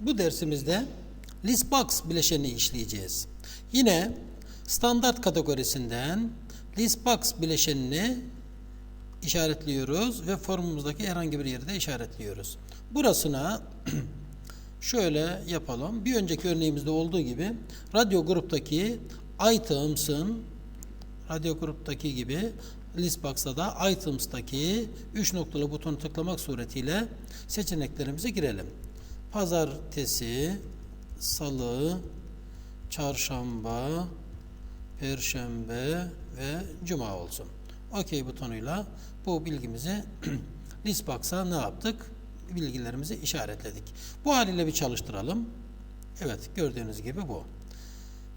Bu dersimizde listbox bileşenini işleyeceğiz. Yine standart kategorisinden listbox bileşenini işaretliyoruz ve formumuzdaki herhangi bir yerde işaretliyoruz. Burasına şöyle yapalım. Bir önceki örneğimizde olduğu gibi radyo gruptaki items'ın radyo gruptaki gibi listbox'a da items'taki 3 noktalı butonu tıklamak suretiyle seçeneklerimize girelim. Pazartesi, salı, çarşamba, perşembe ve cuma olsun. OK butonuyla bu bilgimizi listbox'a ne yaptık? Bilgilerimizi işaretledik. Bu haliyle bir çalıştıralım. Evet gördüğünüz gibi bu.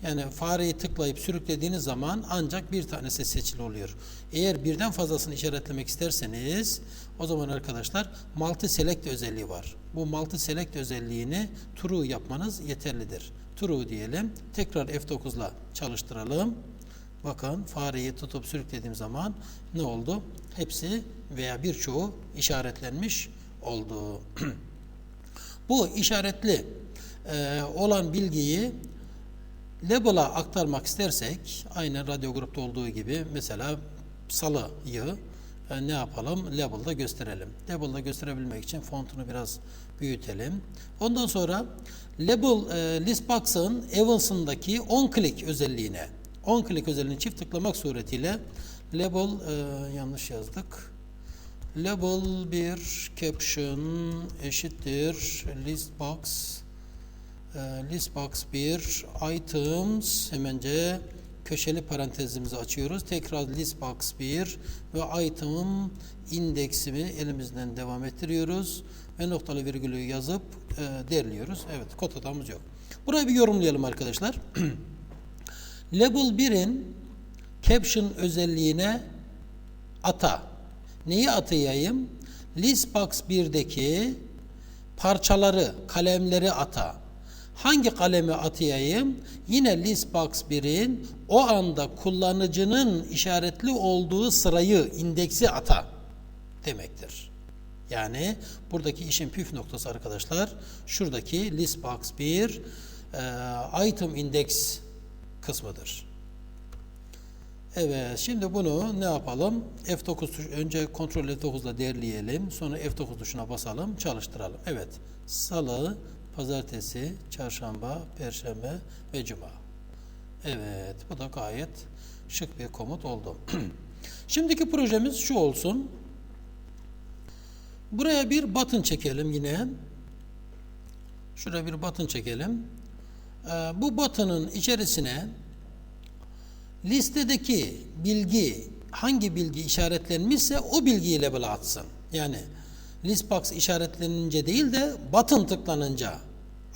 Yani fareyi tıklayıp sürüklediğiniz zaman ancak bir tanesi seçili oluyor. Eğer birden fazlasını işaretlemek isterseniz o zaman arkadaşlar multi select özelliği var. Bu multi select özelliğini true yapmanız yeterlidir. True diyelim. Tekrar F9 ile çalıştıralım. Bakın fareyi tutup sürüklediğim zaman ne oldu? Hepsi veya birçoğu işaretlenmiş oldu. Bu işaretli olan bilgiyi label'a aktarmak istersek aynen radyo grupta olduğu gibi mesela salıyı e, ne yapalım? Label'da gösterelim. Label'da gösterebilmek için fontunu biraz büyütelim. Ondan sonra label e, listbox'ın evans'ındaki on click özelliğine on click özelliğini çift tıklamak suretiyle label e, yanlış yazdık. Label 1 caption eşittir listbox e, listbox 1 items hemence köşeli parantezimizi açıyoruz. Tekrar listbox 1 ve item indeksimi elimizden devam ettiriyoruz ve noktalı virgülü yazıp e, derliyoruz. Evet kod hatamız yok. Burayı bir yorumlayalım arkadaşlar. Label 1'in caption özelliğine ata. Neyi atayayım? Listbox 1'deki parçaları, kalemleri ata. Hangi kalemi atayayım? Yine listbox 1'in o anda kullanıcının işaretli olduğu sırayı, indeksi ata demektir. Yani buradaki işin püf noktası arkadaşlar şuradaki listbox 1 e, item index kısmıdır. Evet, şimdi bunu ne yapalım? F9 tuş, önce kontrol F9 ile derleyelim. Sonra F9 tuşuna basalım, çalıştıralım. Evet, salı, pazartesi, çarşamba, perşembe ve cuma. Evet, bu da gayet şık bir komut oldu. Şimdiki projemiz şu olsun. Buraya bir button çekelim yine. Şuraya bir button çekelim. Ee, bu button'ın içerisine listedeki bilgi hangi bilgi işaretlenmişse o bilgiyi label'a atsın. Yani listbox işaretlenince değil de button tıklanınca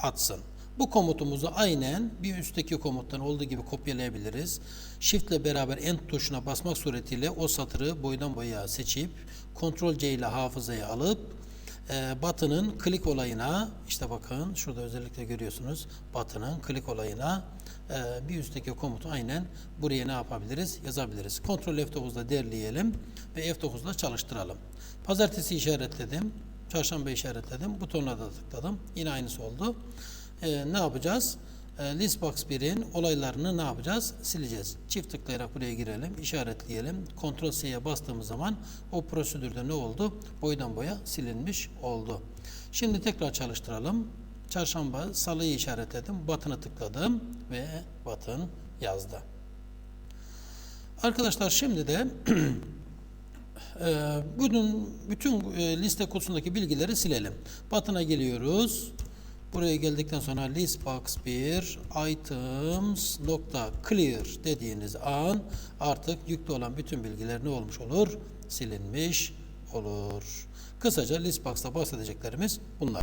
atsın. Bu komutumuzu aynen bir üstteki komuttan olduğu gibi kopyalayabiliriz. Shift ile beraber End tuşuna basmak suretiyle o satırı boydan boya seçip Ctrl C ile hafızaya alıp e, button'ın klik olayına işte bakın şurada özellikle görüyorsunuz button'ın klik olayına e, bir üstteki komutu aynen buraya ne yapabiliriz yazabiliriz. Ctrl F9'da derleyelim ve F9'da çalıştıralım. Pazartesi işaretledim. Çarşamba işaretledim. Butonuna da tıkladım. Yine aynısı oldu. E, ne yapacağız? E, Listbox 1'in olaylarını ne yapacağız? Sileceğiz. Çift tıklayarak buraya girelim, işaretleyelim. Ctrl C'ye bastığımız zaman o prosedürde ne oldu? Boydan boya silinmiş oldu. Şimdi tekrar çalıştıralım. Çarşamba, salıyı işaretledim. Button'a tıkladım ve button yazdı. Arkadaşlar şimdi de bunun bütün e, liste kutusundaki bilgileri silelim. Button'a geliyoruz. Buraya geldikten sonra listbox 1 items nokta clear dediğiniz an artık yüklü olan bütün bilgiler ne olmuş olur? Silinmiş olur. Kısaca listbox'ta bahsedeceklerimiz bunlar.